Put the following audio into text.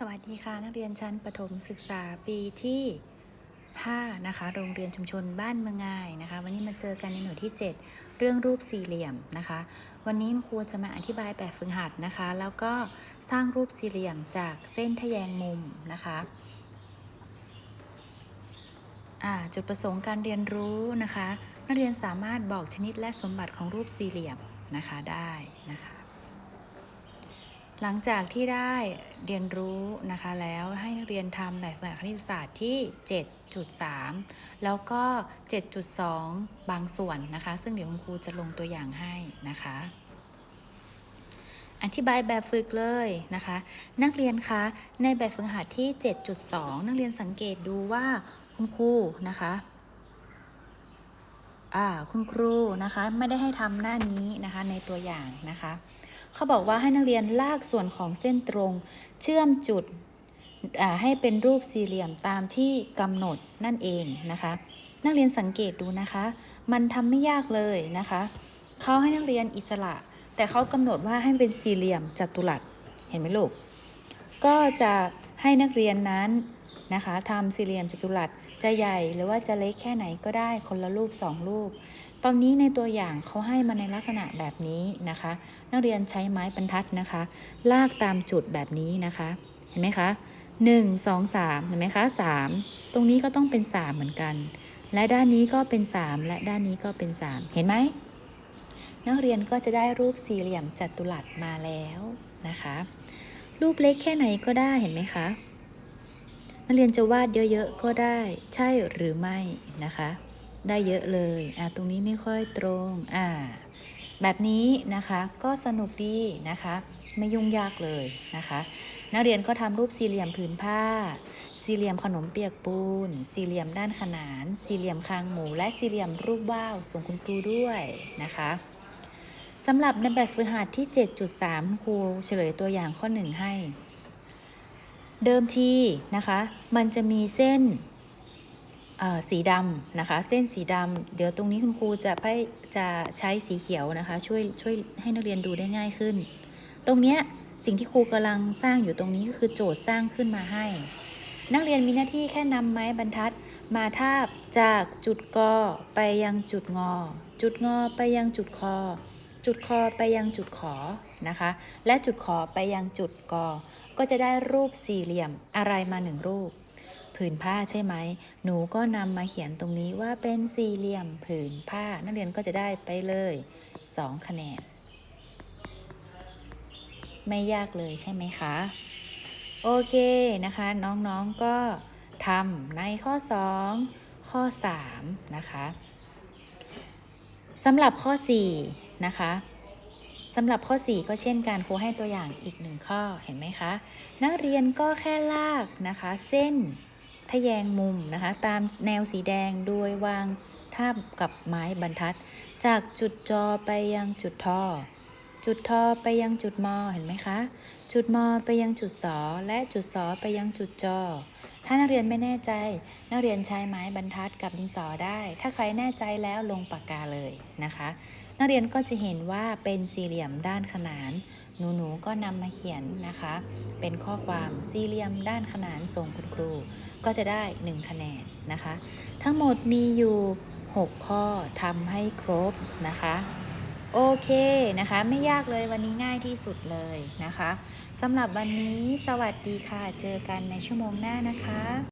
สวัสดีค่ะ นักเรียนชั้นประถมศึกษาปีที่ 5 นะคะ โรงเรียนชุมชนบ้านเมืองง่ายนะคะ วันนี้มาเจอกันในหน่วยที่ 7 เรื่องรูปสี่เหลี่ยมนะคะ วันนี้ครูจะมาอธิบายแบบฝึกหัดนะคะ แล้วก็สร้างรูปสี่เหลี่ยมจากเส้นทแยงมุมนะคะจุดประสงค์การเรียนรู้นะคะ นักเรียนสามารถบอกชนิดและสมบัติของรูปสี่เหลี่ยมนะคะได้นะคะ หลังจากที่ได้เรียนรู้นะคะแล้วให้นักเรียนทำแบบฝึกหัดคณิตศาสตร์ที่ 7.3 แล้วก็ 7.2 บางส่วนนะคะ ซึ่งเดี๋ยวคุณครูจะลงตัวอย่างให้นะคะ อธิบายแบบฝึกเลยนะคะ นักเรียนคะในแบบฝึกหัดที่ 7.2 นักเรียนสังเกตดูว่าคุณครูนะคะคุณครูนะคะไม่ได้ให้ทำหน้านี้นะคะในตัวอย่างนะคะ เขาบอกว่าให้นักเรียนลากส่วนของเส้นตรง เชื่อมจุดให้เป็นรูปสี่เหลี่ยมตามที่กำหนดนั่นเองนะคะ นักเรียนสังเกตดูนะคะ มันทำไม่ยากเลยนะคะเขาให้นักเรียนอิสระ แต่เขากำหนดว่าให้เป็นสี่เหลี่ยมจัตุรัสเห็นไหมลูกก็จะให้นักเรียนนั้นนะคะทำสี่เหลี่ยมจัตุรัส จะใหญ่หรือว่าจะเล็กแค่ไหนก็ได้คนละรูปสองรูป ตอนนี้ในตัวอย่างเขาให้มาในลักษณะแบบนี้นะคะ นักเรียนใช้ไม้บรรทัดนะคะ ลากตามจุดแบบนี้นะคะ เห็นไหมคะหนึ่งสองสามเห็นไหมคะสามตรงนี้ก็ต้องเป็นสามเหมือนกัน และด้านนี้ก็เป็นสามและด้านนี้ก็เป็นสามเห็นไหมนักเรียนก็จะได้รูปสี่เหลี่ยมจัตุรัสมาแล้วนะคะ รูปเล็กแค่ไหนก็ได้เห็นไหมคะ นักเรียนจะวาดเยอะๆก็ได้ ใช่หรือไม่นะคะ ได้เยอะเลยอะตรงนี้ไม่ค่อยตรงอ่าแบบนี้นะคะก็สนุกดีนะคะ ไม่ยุ่งยากเลยนะคะ นักเรียนก็ทำรูปสี่เหลี่ยมผืนผ้า สี่เหลี่ยมขนมเปียกปูน สี่เหลี่ยมด้านขนาน สี่เหลี่ยมคางหมู และสี่เหลี่ยมรูปว่าวส่งคุณครูด้วยนะคะสำหรับในแบบฝึกหัดที่ 7.3คุณครูเฉลยตัวอย่างข้อ 1 ให้ เดิมทีนะคะมันจะมีเส้นสีดำนะคะ เส้นสีดำเดี๋ยวตรงนี้คุณครูจะไปจะใช้สีเขียวนะคะ ช่วยช่วยให้นักเรียนดูได้ง่ายขึ้น ตรงเนี้ยสิ่งที่ครูกำลังสร้างอยู่ตรงนี้ก็คือโจทย์สร้างขึ้นมาให้ นักเรียนมีหน้าที่แค่นำไม้บรรทัด มาทาบจากจุดกอไปยังจุดงอ จุดงอไปยังจุดคอ จุดคอไปยังจุดขอนะคะ และจุดขอไปยังจุดกอ ก็จะได้รูปสี่เหลี่ยมอะไรมาหนึ่งรูป ผืนผ้าใช่ไหม หนูก็นำมาเขียนตรงนี้ว่าเป็นสี่เหลี่ยมผืนผ้า นักเรียนก็จะได้ไปเลย2คะแนน ไม่ยากเลยใช่ไหมคะ โอเคนะคะ น้องๆก็ทำในข้อ 2 ข้อ 3 นะคะสำหรับข้อ 4 นะคะสำหรับข้อ 4 ก็เช่นกันครูให้ตัวอย่างอีกหนึ่งข้อเห็นไหมคะ นักเรียนก็แค่ลากนะคะ เส้นทะแยงมุมนะคะ ตามแนวสีแดงโดยวางทาบกับไม้บรรทัด จากจุดจอไปยังจุดทอจุดทอไปยังจุดมอเห็นไหมคะ จุดมอไปยังจุดสอและจุดสอไปยังจุดจอถ้านักเรียนไม่แน่ใจ นักเรียนใช้ไม้บรรทัดกับดินสอได้ ถ้าใครแน่ใจแล้วลงปากกาเลยนะคะ นักเรียนก็จะเห็นว่าเป็นสี่เหลี่ยมด้านขนาน หนูๆก็นำมาเขียนนะคะ เป็นข้อความสี่เหลี่ยมด้านขนานส่งคุณครู ก็จะได้ 1 คะแนนนะคะ ทั้งหมดมีอยู่ 6 ข้อทำให้ครบนะคะโอเคนะคะ ไม่ยากเลยวันนี้ง่ายที่สุดเลยนะคะสำหรับวันนี้สวัสดีค่ะ เจอกันในชั่วโมงหน้านะคะ